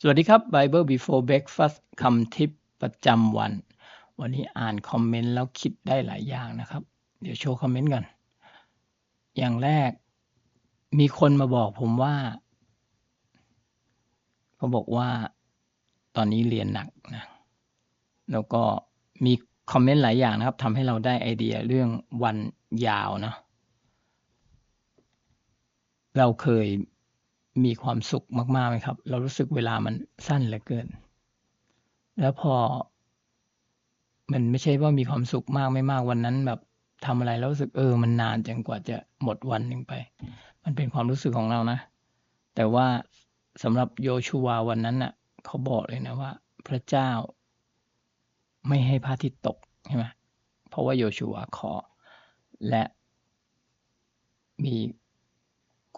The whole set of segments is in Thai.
สวัสดีครับ Bible Before Breakfast คำทิปประจำวัน วันนี้อ่านคอมเมนต์แล้วคิดได้หลายอย่างนะครับ เดี๋ยวโชว์คอมเมนต์ก่อนอย่างแรกมีคนมาบอกผมว่าเขาบอกว่าตอนนี้เรียนหนักนะ แล้วก็มีคอมเมนต์หลายอย่างนะครับทำให้เราได้ไอเดียเรื่องวันยาวเนาะเราเคย มีความสุขมากๆไหมครับ เรารู้สึกเวลามันสั้นเหลือเกิน แล้วพอ มันไม่ใช่ว่ามีความสุขมากไม่มากวันนั้น แบบทำอะไรแล้วรู้สึกเออ มันนานจังกว่าจะหมดวันหนึ่งไป มันเป็นความรู้สึกของเรานะ แต่ว่าสำหรับโยชูวาวันนั้นน่ะ เขาบอกเลยนะว่า พระเจ้า ไม่ให้พระอาทิตย์ตกใช่ไหมเพราะว่าโยชูวาขอและมี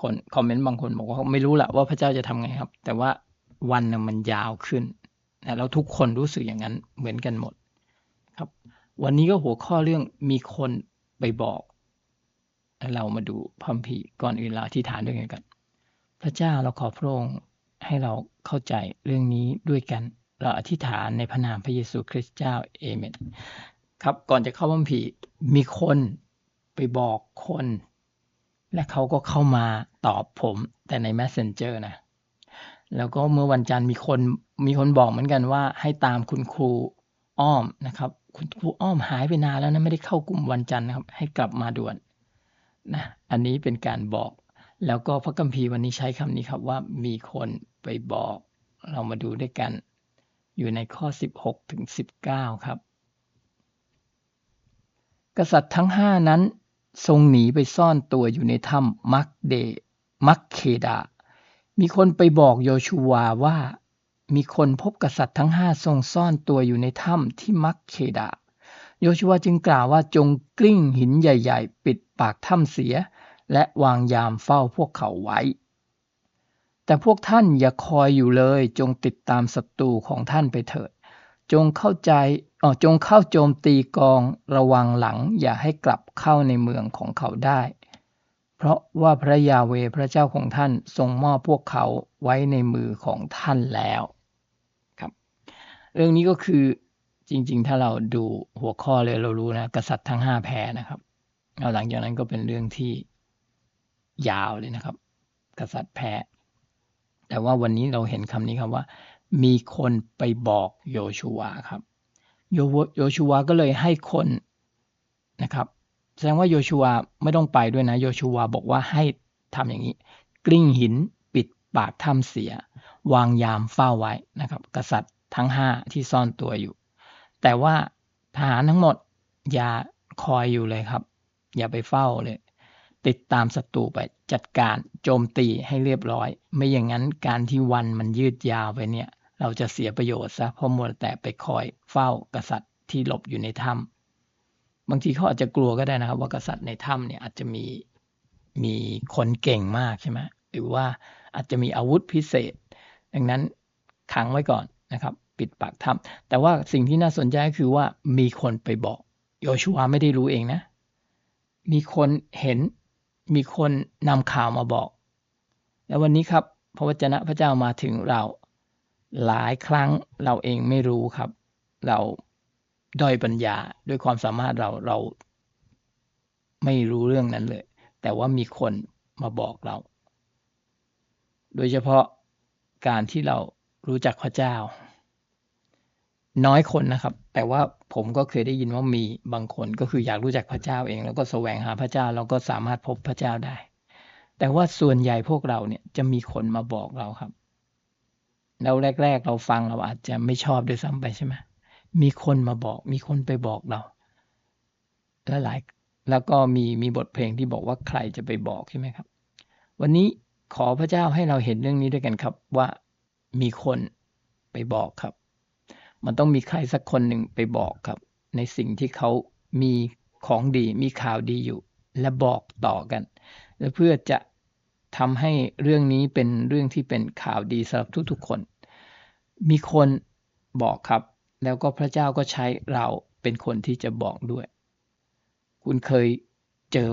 คนคอมเมนต์บางคนบอกว่าไม่รู้แหละว่าพระเจ้าจะทำไงครับ แต่ว่าวันน่ะมันยาวขึ้นนะแล้วทุกคนรู้สึกอย่างนั้นเหมือนกันหมดครับ วันนี้ก็หัวข้อเรื่องมีคนไปบอกเรามาดูพัมพีก่อนอื่นเราอธิษฐานด้วยกัน พระเจ้าเราขอพระองค์ให้เราเข้าใจเรื่องนี้ด้วยกัน เราอธิษฐานในพระนามพระเยซูคริสต์เจ้าเอเมนครับก่อนจะเข้าพัมพีมีคนไปบอกคน และเขาก็เข้ามาตอบผมแต่ใน Messenger นะ แล้วก็เมื่อวันจันทร์มีคนมีคนบอกเหมือนกันว่าให้ตามคุณครูอ้อมนะครับ คุณครูอ้อมหายไปนานแล้วนะไม่ได้เข้ากลุ่มวันจันทร์นะครับ ให้กลับมาด่วนนะอันนี้เป็นการบอก แล้วก็พระคัมภีร์วันนี้ใช้คำนี้ครับว่ามีคนไปบอก เรามาดูด้วยกัน อยู่ในข้อ 16ถึง19 ครับ กษัตริย์ทั้งห้านั้น ทรงหนีไปซ่อนตัวอยู่ในถ้ำมักเดมักเคดา มีคนไปบอกโยชูวาว่า มีคนพบกษัตริย์ทั้งห้าทรงซ่อนตัวอยู่ในถ้ำที่มักเคดา โยชูวาจึงกล่าวว่าจงกลิ้งหินใหญ่ ๆ ปิดปากถ้ำเสีย และวางยามเฝ้าพวกเขาไว้ แต่พวกท่านอย่าคอยอยู่เลย จงติดตามศัตรูของท่านไปเถิด จงเข้าใจ จงเข้าโจมตีกองระวังหลังอย่าให้กลับเข้าในเมืองของเขาได้ เพราะว่าพระยาเวพระเจ้าของท่านทรงมอบพวกเขาไว้ในมือของท่านแล้วครับ เรื่องนี้ก็คือจริง ๆ ถ้าเราดูหัวข้อเลยเรารู้นะ กษัตริย์ทั้งห้าแพ้นะครับแล้วหลังจากนั้นก็เป็นเรื่องที่ยาวเลยนะครับ กษัตริย์แพ้ แต่ว่าวันนี้เราเห็นคำนี้ครับว่า มีคนไปบอกโยชูวาครับ โยโยชูวาก็เลยให้คนนะครับ แสดงว่าโยชูวาไม่ต้องไปด้วยนะ โยชูวาบอกว่าให้ทำอย่างนี้ กลิ้งหินปิดปากถ้ำเสีย วางยามเฝ้าไว้นะครับ กษัตริย์ทั้งห้าที่ซ่อนตัวอยู่ แต่ว่าทหารทั้งหมดอย่าคอยอยู่เลยครับ อย่าไปเฝ้าเลย ติดตามศัตรูไปจัดการโจมตีให้เรียบร้อย ไม่อย่างนั้นการที่วันมันยืดยาวไปเนี่ย เราจะเสียประโยชน์ซะเพราะมัวแต่ไปคอยเฝ้ากษัตริย์ที่หลบอยู่ในถ้ำบางทีเขาอาจจะกลัวก็ได้นะครับ ว่ากษัตริย์ในถ้ำเนี่ยอาจจะมีมีคนเก่งมากใช่ไหมหรือว่าอาจจะมีอาวุธพิเศษ ดังนั้นขังไว้ก่อนนะครับ ปิดปากถ้ำแต่ว่าสิ่งที่น่าสนใจก็คือว่ามีคนไปบอกโยชูวไม่ได้รู้เองนะ มีคนเห็นมีคนนำข่าวมาบอก แล้ววันนี้ครับพระวจนะพระเจ้ามาถึงเรา หลายครั้งเราเองไม่รู้ครับ เราด้อยปัญญาด้วยความสามารถเราเราไม่รู้เรื่องนั้นเลย แต่ว่ามีคนมาบอกเรา โดยเฉพาะการที่เรารู้จักพระเจ้า น้อยคนนะครับ แต่ว่าผมก็เคยได้ยินว่ามีบางคนก็คืออยากรู้จักพระเจ้าเอง แล้วก็แสวงหาพระเจ้าเราก็สามารถพบพระเจ้าได้ แต่ว่าส่วนใหญ่พวกเราเนี่ยจะมีคนมาบอกเราครับ แล้วแรก ๆ เราฟังเราอาจจะไม่ชอบด้วยซ้ำไปใช่ไหมมีคนมาบอก มีคนไปบอกเรา และหลายแล้วก็มีมีบทเพลงที่บอกว่าใครจะไปบอกใช่ไหมครับ วันนี้ขอพระเจ้าให้เราเห็นเรื่องนี้ด้วยกันครับว่ามีคนไปบอกครับ มันต้องมีใครสักคนหนึ่งไปบอกครับ ในสิ่งที่เขามีของดี มีข่าวดีอยู่ และบอกต่อกัน และเพื่อจะ ทำให้เรื่องนี้เป็นเรื่องที่เป็นข่าวดีสำหรับทุกๆคน มีคนบอกครับ แล้วก็พระเจ้าก็ใช้เราเป็นคนที่จะบอกด้วย คุณเคยเจอ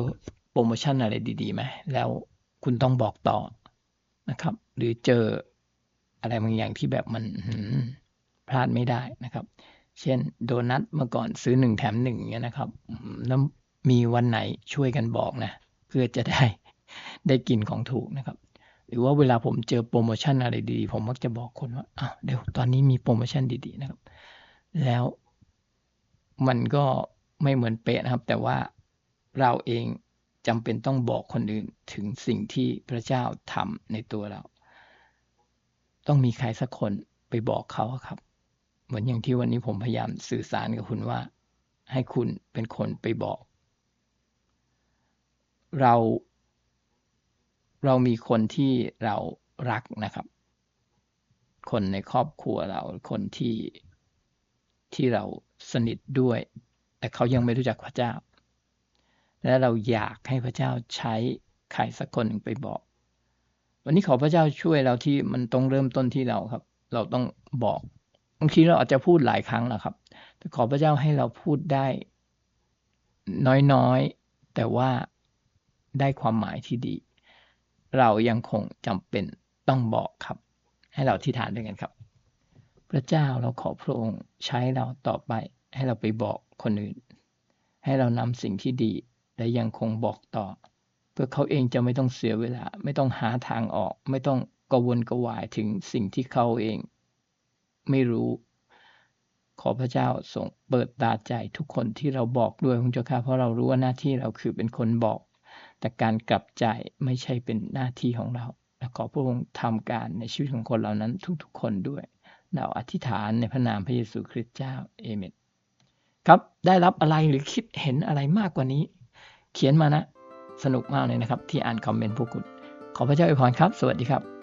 โปรโมชั่นอะไรดีๆไหมแล้วคุณต้องบอกต่อนะครับ หรือเจออะไรบางอย่างที่แบบมันพลาดไม่ได้นะครับ เช่นโดนัทเมื่อก่อนซื้อ1แถม1เงี้ยนะครับแล้วมีวันไหนช่วยกันบอกนะ เพื่อจะได้ ได้กินของถูกนะครับ หรือว่าเวลาผมเจอโพรโมชั่นอะไรดีๆผมมักจะบอกคนว่าอ้าวเดี๋ยวตอนนี้มีโพรโมชั่นดีๆนะครับ แล้วมันก็ไม่เหมือนเป๊ะนะครับ แต่ว่าเราเองจำเป็นต้องบอกคนอื่นถึงสิ่งที่พระเจ้าทำในตัวเรา ต้องมีใครสักคนไปบอกเขาครับ เหมือนอย่างที่วันนี้ผมพยายามสื่อสารกับคุณว่า ให้คุณเป็นคนไปบอก เรา เรามีคนที่เรารักนะครับ คนในครอบครัวเราคนที่ที่เราสนิทด้วย แต่เขายังไม่รู้จักพระเจ้า และเราอยากให้พระเจ้าใช้ใครสักคนหนึ่งไปบอก วันนี้ขอพระเจ้าช่วยเราที่มันต้องเริ่มต้นที่เราครับ เราต้องบอกบางทีเราอาจจะพูดหลายครั้งแหละครับ แต่ขอพระเจ้าให้เราพูดได้ น้อยๆ แต่ว่าได้ความหมายที่ดี เรายังคงจำเป็นต้องบอกครับ ให้เราอธิษฐานด้วยกันครับ พระเจ้าเราขอพระองค์ใช้เราต่อไป ให้เราไปบอกคนอื่น ให้เรานำสิ่งที่ดีและยังคงบอกต่อ เพื่อเขาเองจะไม่ต้องเสียเวลา ไม่ต้องหาทางออก ไม่ต้องกวนกวายถึงสิ่งที่เขาเอง ไม่รู้ ขอพระเจ้าทรงเปิดตาใจทุกคนที่เราบอกด้วยพระเจ้าค่ะเพราะเรารู้ว่าหน้าที่เราคือเป็นคนบอก แต่การกลับใจไม่ใช่เป็นหน้าที่ของเรา และขอพระองค์ทำการในชีวิตของคนเหล่านั้นทุกๆคนด้วย เราอธิษฐานในพระนามพระเยซูคริสต์เจ้าเอเมนครับได้รับอะไรหรือคิดเห็นอะไรมากกว่านี้ เขียนมานะ สนุกมากเลยนะครับ ที่อ่านคอมเมนต์พวกคุณ ขอพระเจ้าอวยพรครับ สวัสดีครับ